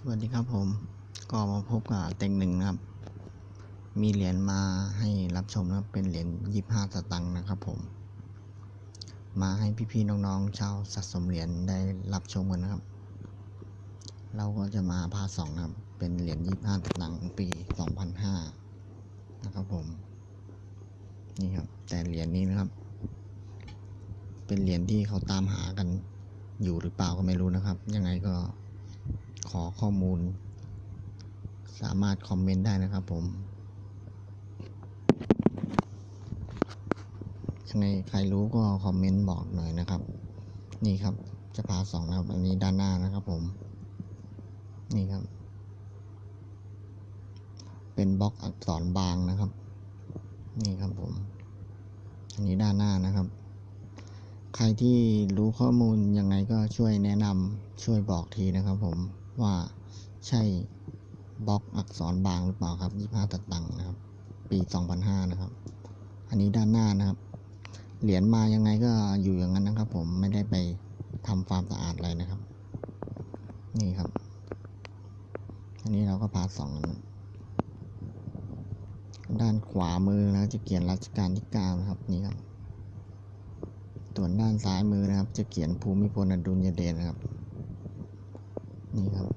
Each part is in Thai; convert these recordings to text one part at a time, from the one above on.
สวัสดีครับผม ก็มาพบกับเต็งหนึ่งนะครับ มีเหรียญมาให้รับชมนะครับเป็นเหรียญยี่ห้าสตังค์นะครับผม มาให้พี่ๆน้องๆชาวสะสมเหรียญได้รับชมกันนะครับ เราก็จะมาพาสองนะครับ เป็นเหรียญยี่ห้าสตังค์ปีสองพันห้านะครับผม นี่ครับ แต่เหรียญนี้นะครับ เป็นเหรียญที่เขาตามหากันอยู่หรือเปล่าก็ไม่รู้นะครับ ยังไงก็ ขอข้อมูล สามารถคอมเมนต์ได้นะครับผมยังไงใครรู้ก็คอมเมนต์บอกหน่อยนะครับ นี่ครับจะพาสองนะครับอันนี้ด้านหน้านะครับผม นี่ครับ เป็นบล็อกอักษรบางนะครับ นี่ครับผม อันนี้ด้านหน้านะครับ ใครที่รู้ข้อมูลยังไงก็ช่วยแนะนำช่วยบอกทีนะครับผม ว่าใช่บล็อกอักษรบางหรือเปล่าครับ25ตัตังนะครับ ปี 2005 นะครับ อันนี้ด้านหน้านะครับ เหรียญมายังไงก็อยู่อย่างนั้นนะครับ ผมไม่ได้ไปทำความสะอาดอะไรนะครับ นี่ครับ อันนี้เราก็พาสองนะด้านขวามือนะจะเขียนรัชกาลที่เก้านะครับนี่ครับส่วนด้านซ้ายมือนะครับ จะเขียนภูมิพลอดุลยเดชนะครับ นี่ครับ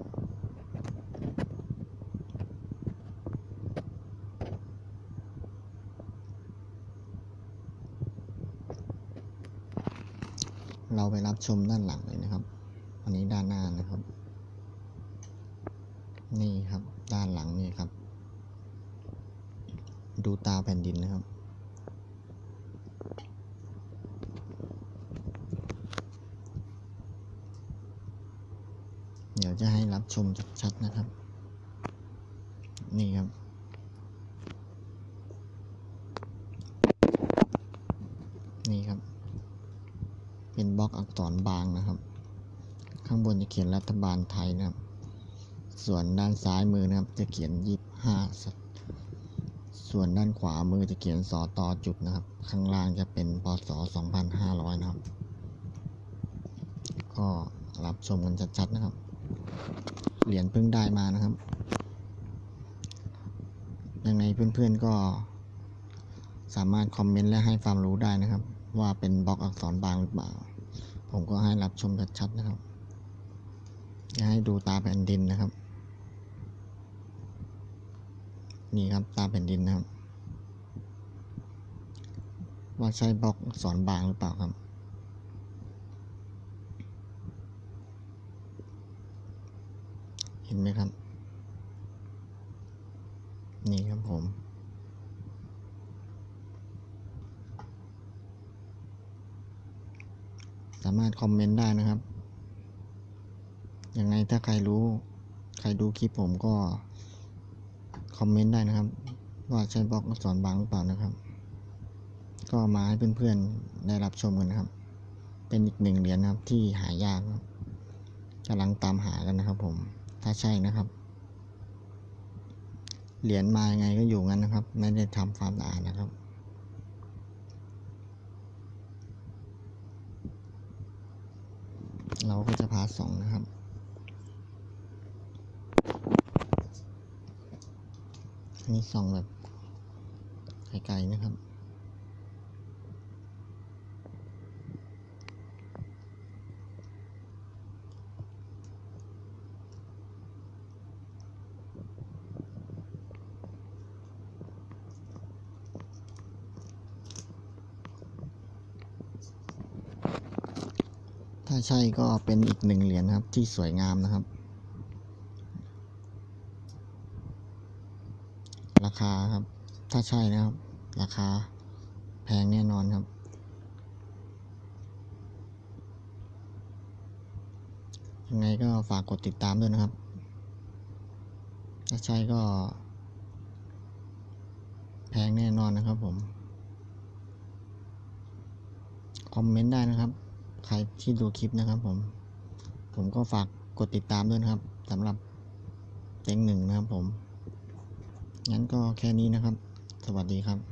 เราไปรับชมด้านหลังเลยนะครับ อันนี้ด้านหน้านะครับ นี่ครับ ด้านหลังนี่ครับ ดูตาแผ่นดินนะครับ เดี๋ยวจะให้รับชมชัดๆนะครับ นี่ครับ นี่ครับ เป็นบล็อกอักษรบางนะครับ ข้างบนจะเขียนรัฐบาลไทยนะครับ ส่วนด้านซ้ายมือนะครับ จะเขียนยี่ห้าส่วนด้านขวามือจะเขียนสอตอจุดนะครับ ข้างล่างจะเป็นพศ2500 นะครับ ก็รับชมกันชัดๆนะครับ เหรียญเพิ่งได้มานะครับ ยังไงเพื่อนๆก็สามารถคอมเมนต์และให้ความรู้ได้นะครับ ว่าเป็นบล็อกอักษรบางหรือเปล่า ผมก็ให้รับชมชัดๆนะครับจะให้ดูตาแผ่นดินนะครับ นี่ครับตาแผ่นดินนะครับ ว่าใช่บล็อกอักษรบางหรือเปล่าครับ ห็นไหมครับ นี่ครับผม สามารถคอมเมนต์ได้นะครับ ยังไงถ้าใครรู้ ใครดูคลิปผมก็ คอมเมนต์ได้นะครับ ว่าใช่บล็อกสอักษรบางหรือเปล่านะครับ ก็มาให้เพื่อนๆ ได้รับชมกันนะครับ เป็นอีกหนึ่งเหรียญนะครับที่หายากครับกำลังตามหากันนะครับผม ถ้าใช่นะครับ เหรียญมายังไงก็อยู่งั้นนะครับ ไม่ได้ทำความสะอาดนะครับ เราก็จะพาสองนะครับอันนี้ส่องแบบไกลๆนะครับ ถ้าใช่ก็เป็นอีกหนึ่งเหรียญนะครับที่สวยงามนะครับ ราคาครับ ถ้าใช่นะครับ ราคาแพงแน่นอนครับ ยังไงก็ฝากกดติดตามด้วยนะครับ ถ้าใช่ก็ แพงแน่นอนนะครับผม คอมเมนต์ได้นะครับ ใครที่ดูคลิปนะครับผม ผมก็ฝากกดติดตามด้วยนะครับสำหรับเต็งหนึ่งนะครับผม งั้นก็แค่นี้นะครับ สวัสดีครับ